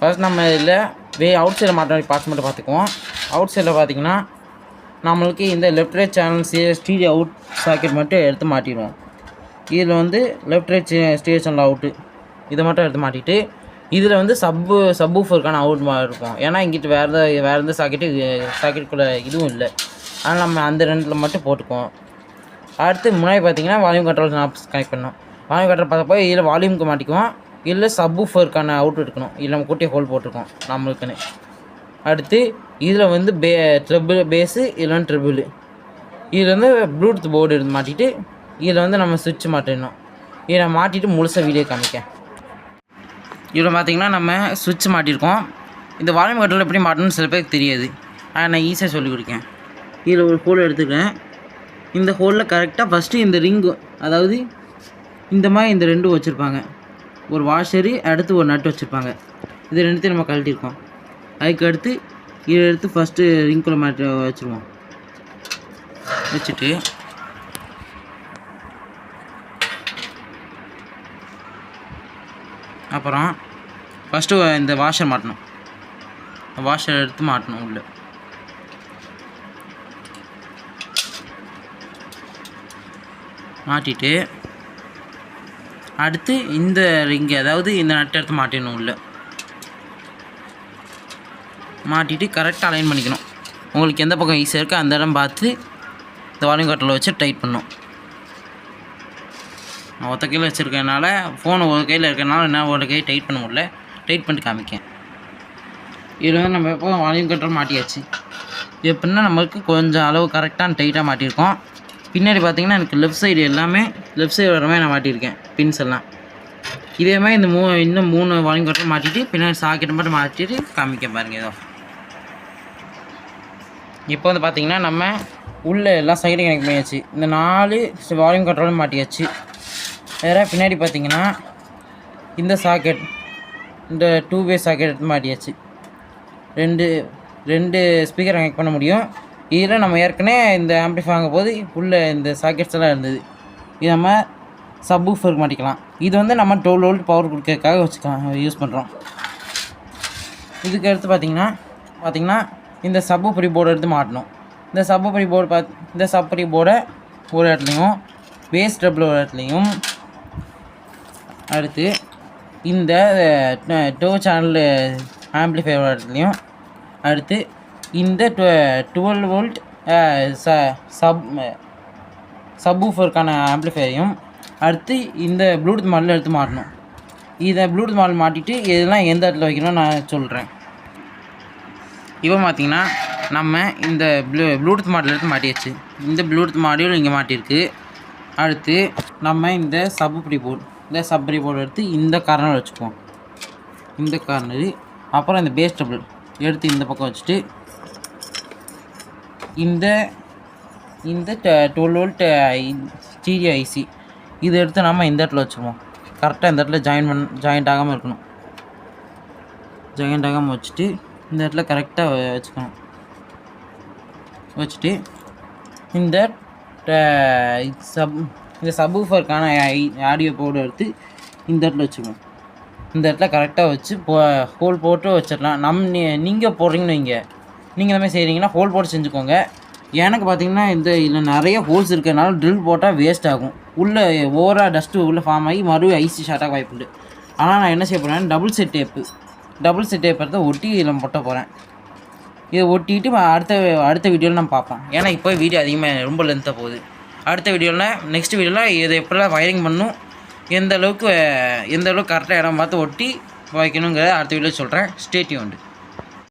First நம்ம இதில் வே out சைடில் மாட்ட பார்ட்ஸ் மட்டும் பார்த்துக்குவோம். அவுட் சைடில் பார்த்தீங்கன்னா நம்மளுக்கு இந்த left right channel stereo out socket மட்டும் எடுத்து மாட்டிடுவோம். இதில் வந்து left right stereo channel out இதை மட்டும் எடுத்து மாட்டிட்டு இதில் வந்து சப்பு சப்பூஃபருக்கான அவுட் இருக்கும். ஏன்னா இங்கிட்டு வேறு எதாவது வேறு எந்த சாக்கெட்டு சாக்கெட்டுக்குள்ளே இதுவும் இல்லை. அதனால் நம்ம அந்த ரெண்டில் மட்டும் போட்டுக்குவோம். அடுத்து முன்னாடி பார்த்தீங்கன்னா வால்யூம் கண்ட்ரோல் ஆப்ஸ் கனெக்ட் பண்ணோம் வால்யூம் கண்ட்ரோல் பார்த்தப்போ இதில் வால்யூமுக்கு மாட்டிக்குவோம். இல்லை சப்வூஃபருக்கான அவுட் எடுக்கணும் இல்லை நம்ம குட்டியை ஹோல் போட்டிருக்கோம். நம்மளுக்குன்னு. அடுத்து இதில் வந்து பே ட்ரிபிள் பேஸு இல்லைன்னா ட்ரிபிள் இதில் வந்து ப்ளூடூத் போர்டு எடுத்து மாட்டிட்டு இதில் வந்து நம்ம சுவிட்ச் மாட்டிடணும். இதை மாட்டிட்டு முழுசாக வீடியோ காமிக்கேன் இதில் பார்த்தீங்கன்னா நம்ம சுவிட்ச் மாட்டியிருக்கோம் இந்த வால்யூம் கட்டில் எப்படி மாட்டணும்னு சில பேருக்கு தெரியாது. ஆனால் நான் ஈஸியாக சொல்லிக் கொடுக்கேன் இதில் ஒரு ஹோல் எடுத்துக்கிறேன். இந்த ஹோலில் கரெக்டாக ஃபஸ்ட்டு இந்த ரிங்கு அதாவது இந்த மாதிரி இந்த ரெண்டும் வச்சுருப்பாங்க. ஒரு வாஷரு அடுத்து ஒரு நட்டு வச்சுருப்பாங்க. இது ரெண்டுத்தையும் நம்ம கழட்டியிருக்கோம் அதுக்கு அடுத்து இதை எடுத்து ஃபஸ்ட்டு ரிங்குள்ளே மாட்டி வச்சுருவோம். வச்சுட்டு அப்புறம் ஃபஸ்ட்டு இந்த வாஷர் மாட்டணும். வாஷர் எடுத்து மாட்டணும் உள்ள. மாட்டிட்டு அடுத்து இந்த ரிங்கு அதாவது இந்த நட்டை எடுத்து மாட்டிடணும் உள்ளே. மாட்டிட்டு கரெக்டாக அலைன் பண்ணிக்கணும். உங்களுக்கு எந்த பக்கம் ஈஸியாக இருக்கோ அந்த இடம் பார்த்து இந்த வால்யூம் கட்டில் வச்சு டைட் பண்ணும் நான் ஒத்த கையில் வச்சுருக்கனால ஃபோன் ஒரு கையில் இருக்கிறனால என்ன ஒரு கை டைட் பண்ண முடியல. டைட் பண்ணிட்டு காமிக்கேன். இதில் வந்து நம்ம எப்போ வால்யூம் கட்டில் மாட்டியாச்சு. எப்படின்னா நம்மளுக்கு கொஞ்சம் அளவு கரெக்டாக டைட்டாக மாட்டியிருக்கோம். பின்னாடி பார்த்தீங்கன்னா எனக்கு லெஃப்ட் சைடு எல்லாமே லெஃப்ட் சைடு வர மாதிரி நான் மாட்டியிருக்கேன். பின்ஸ் எல்லாம். இதே மாதிரி இந்த மூ இன்னும் மூணு வாலிங் கண்ட்ரோல் மாட்டிட்டு பின்னாடி சாக்கெட் மட்டும் மாட்டிட்டு காமிக்க பாருங்கள் ஏதோ இப்போ வந்து பார்த்தீங்கன்னா நம்ம உள்ளே எல்லா சைடும் கனெக்ட் பண்ணியாச்சு. இந்த நாலு வால்யூம் கண்ட்ரோலும் மாட்டியாச்சு. வேறு பின்னாடி பார்த்தீங்கன்னா இந்த சாக்கெட் இந்த டூ வே சாக்கெட் மாட்டியாச்சு. ரெண்டு ரெண்டு ஸ்பீக்கர் கனெக்ட் பண்ண முடியும். இதில் நம்ம ஏற்கனவே இந்த ஆம்பிளிஃபை வாங்கும் போது உள்ள இந்த சாக்கெட்ஸ் எல்லாம் இருந்தது. இது நம்ம சப்வூஃபருக்கு மாட்டிக்கலாம். இது வந்து நம்ம டுவெல் வோல்ட் பவர் கொடுக்கறதுக்காக வச்சுக்கலாம் யூஸ் பண்ணுறோம் இதுக்கு அடுத்து பார்த்தீங்கன்னா பார்த்திங்கன்னா இந்த சப்புப்படி போர்டு எடுத்து மாட்டணும். இந்த சப்புப்படி போர்டு பார்த்து இந்த சப்புப்படி போர்டை ஒரு இடத்துலையும் பேஸ் டபுள் ஒரு இடத்துலையும் அடுத்து இந்த டோ சேனல் ஆம்பிளிஃபை ஒரு இடத்துலையும் அடுத்து இந்த டுவெல் வோல்ட் ச சப் சப்வூஃபருக்கான ஆம்ப்ளிஃபையரையும் அடுத்து இந்த ப்ளூடூத் மாடலில் எடுத்து மாட்டணும். இதை ப்ளூடூத் மாடல் மாட்டிட்டு இதெல்லாம் எந்த இடத்துல வைக்கணும்னு நான் சொல்கிறேன் இப்போ பார்த்தீங்கன்னா நம்ம இந்த ப்ளூ ப்ளூடூத் மாடல் எடுத்து மாட்டியாச்சு. இந்த ப்ளூடூத் மாடியூல் இங்கே மாட்டியிருக்கு. அடுத்து நம்ம இந்த சப்புப்படி போர்டு இந்த சப்ரி போர்டு எடுத்து இந்த கார்னர் வச்சுக்குவோம். இந்த கார்னரு அப்புறம் இந்த பேஸ் டபுள் எடுத்து இந்த பக்கம் வச்சுட்டு இந்த இந்த டுவெல் வோல்ட் ஸ்டீரியோ ஐசி இதை எடுத்து நம்ம இந்த இடத்துல வச்சுருவோம் கரெக்டாக இந்த இடத்துல ஜாயின் பண் ஜாயிண்ட் ஆகாமல் இருக்கணும். ஜாயிண்ட் ஆகாமல் வச்சுட்டு இந்த இடத்துல கரெக்டாக வச்சுக்கணும். வச்சுட்டு இந்த சப் இந்த ஐ ஆடியோ போர்டு எடுத்து இந்த இடத்துல வச்சுக்கணும். இந்த இடத்துல கரெக்டாக வச்சு போ ஹோல் போட்டு வச்சிடலாம். நம் நீங்கள் போடுறீங்கன்னு வைங்க. நீங்கள் இந்த மாதிரி செய்கிறீங்கன்னா ஹோல் போட்டு செஞ்சுக்கோங்க. எனக்கு பார்த்தீங்கன்னா இந்த இதில் நிறைய ஹோல்ஸ் இருக்கிறனால ட்ரில் போட்டால் வேஸ்ட் ஆகும். உள்ளே ஓவராக டஸ்ட்டு உள்ளே ஃபார்ம் ஆகி மறுபடியும் ஐசி ஷார்ட்டாக வாய்ப்புண்டு. ஆனால் நான் என்ன செய்ய போகிறேன் double set tape double set tape எடுத்து ஒட்டி இதில் போட்ட போகிறேன் இதை ஒட்டிட்டு அடுத்த அடுத்த வீடியோவில் நான் பார்ப்பேன் ஏன்னா இப்போ வீடியோ அதிகமாக ரொம்ப லென்த்தாக போகுது. அடுத்த வீடியோவில் நெக்ஸ்ட் வீடியோவில் இதை எப்படிலாம் வயரிங் பண்ணணும் எந்த அளவுக்கு எந்த அளவுக்கு கரெக்டாக இடம் பார்த்து ஒட்டி வைக்கணுங்கிறத அடுத்த வீடியோ சொல்கிறேன் ஸ்டேட்யூண்டு